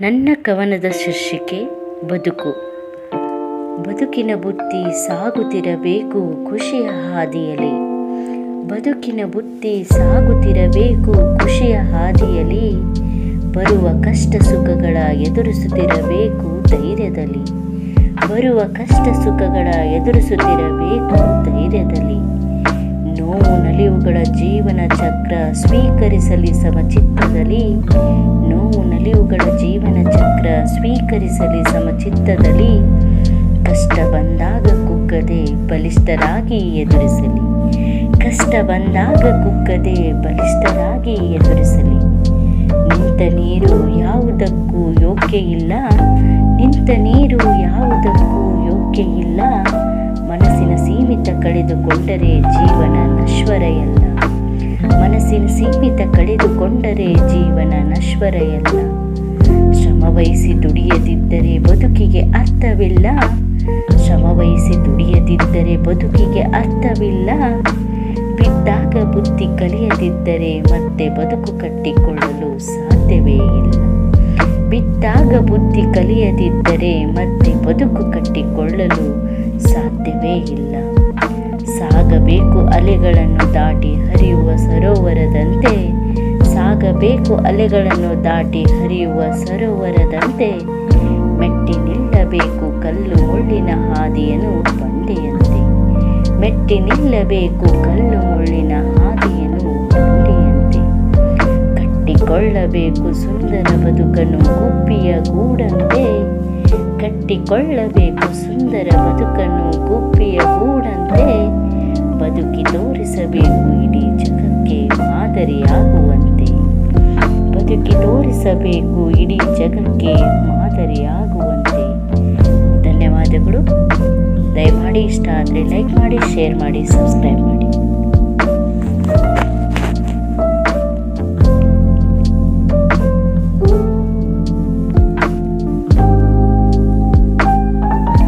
ನನ್ನ ಕವನದ ಶೀರ್ಷಿಕೆ, ಬದುಕು. ಬದುಕಿನ ಬುತ್ತಿ ಸಾಗುತ್ತಿರಬೇಕು ಖುಷಿಯ ಹಾದಿಯಲಿ ಬದುಕಿನ ಬುತ್ತಿ ಸಾಗುತ್ತಿರಬೇಕು ಖುಷಿಯ ಹಾದಿಯಲಿ ಬರುವ ಕಷ್ಟ ಸುಖಗಳ ಎದುರಿಸುತ್ತಿರಬೇಕು ಧೈರ್ಯದಲ್ಲಿ. ಬರುವ ಕಷ್ಟ ಸುಖಗಳ ಎದುರಿಸುತ್ತಿರಬೇಕು ಧೈರ್ಯದಲ್ಲಿ. ನಲಿವುಗಳ ಜೀವನ ಚಕ್ರ ಸ್ವೀಕರಿಸಲಿ ಸಮಚಿತ್ತದಲ್ಲಿ. ನೋವು ನಲಿವುಗಳ ಜೀವನ ಚಕ್ರ ಸ್ವೀಕರಿಸಲಿ ಸಮಚಿತ್ತದಲ್ಲಿ. ಕಷ್ಟ ಬಂದಾಗ ಕುಗ್ಗದೆ ಬಲಿಷ್ಠರಾಗಿ ಎದುರಿಸಲಿ. ಕಷ್ಟ ಬಂದಾಗ ಕುಗ್ಗದೆ ಬಲಿಷ್ಠರಾಗಿ ಎದುರಿಸಲಿ. ನಿಂತ ನೀರು ಯಾವುದಕ್ಕೂ ಯೋಗ್ಯ ಇಲ್ಲ. ನಿಂತ ನೀರು ಯಾವುದಕ್ಕೂ ಯೋಗ್ಯ ಇಲ್ಲ. ಮನಸ್ಸಿನ ಸೀಮಿತ ಕಳೆದುಕೊಂಡರೆ ಜೀವನ ನಶ್ವರೆಯಲ್ಲ. ಮನಸ್ಸಿನ ಸೀಮಿತ ಕಳೆದುಕೊಂಡರೆ ಜೀವನ ನಶ್ವರೆಯಲ್ಲ. ಶ್ರಮವಹಿಸಿ ದುಡಿಯದಿದ್ದರೆ ಬದುಕಿಗೆ ಅರ್ಥವಿಲ್ಲ. ಶ್ರಮವಹಿಸಿ ದುಡಿಯದಿದ್ದರೆ ಬದುಕಿಗೆ ಅರ್ಥವಿಲ್ಲ. ಬಿದ್ದಾಗ ಬುದ್ಧಿ ಕಲಿಯದಿದ್ದರೆ ಮತ್ತೆ ಬದುಕು ಕಟ್ಟಿಕೊಳ್ಳಲು ಸಾಧ್ಯವೇ ಇಲ್ಲ. ಬಿದ್ದಾಗ ಬುದ್ಧಿ ಕಲಿಯದಿದ್ದರೆ ಮತ್ತೆ ಬದುಕು ಕಟ್ಟಿಕೊಳ್ಳಲು ಸಾಧ್ಯವೇ ಇಲ್ಲ. ಅಲೆಗಳನ್ನು ದಾಟಿ ಹರಿಯುವ ಸರೋವರದಂತೆ. ಸಾಗಬೇಕು ಅಲೆಗಳನ್ನು ದಾಟಿ ಹರಿಯುವ ಸರೋವರದಂತೆ. ಮೆಟ್ಟಿ ನಿಲ್ಲಬೇಕು ಕಲ್ಲು ಮುಳ್ಳಿನ ಹಾದಿಯನ್ನು ಬಂಡೆಯಂತೆ. ಮೆಟ್ಟಿ ನಿಲ್ಲಬೇಕು ಕಲ್ಲು ಮುಳ್ಳಿನ ಹಾದಿಯನ್ನು ಬಂಡೆಯಂತೆ. ಕಟ್ಟಿಕೊಳ್ಳಬೇಕು ಸುಂದರ ಬದುಕನ್ನು ಗುಬ್ಬಿಯ ಗೂಡಂತೆ. ಕಟ್ಟಿಕೊಳ್ಳಬೇಕು ಸುಂದರ ಬದುಕನ್ನು ಗುಬ್ಬಿಯ ಗೂಡಂತೆ. ಬದುಕಿ ತೋರಿಸಬೇಕು, ಇಡೀ ಜಗಕ್ಕೆ ಮಾದರಿಯಾಗುವಂತೆ. ಬದುಕಿ ತೋರಿಸಬೇಕು, ಇಡೀ ಜಗಕ್ಕೆ ಮಾದರಿಯಾಗುವಂತೆ. ಧನ್ಯವಾದಗಳು. ದಯಮಾಡಿ ಇಷ್ಟ ಆದರೆ ಲೈಕ್ ಮಾಡಿ ಶೇರ್ ಮಾಡಿ ಸಬ್ಸ್ಕ್ರೈಬ್ ಮಾಡಿ.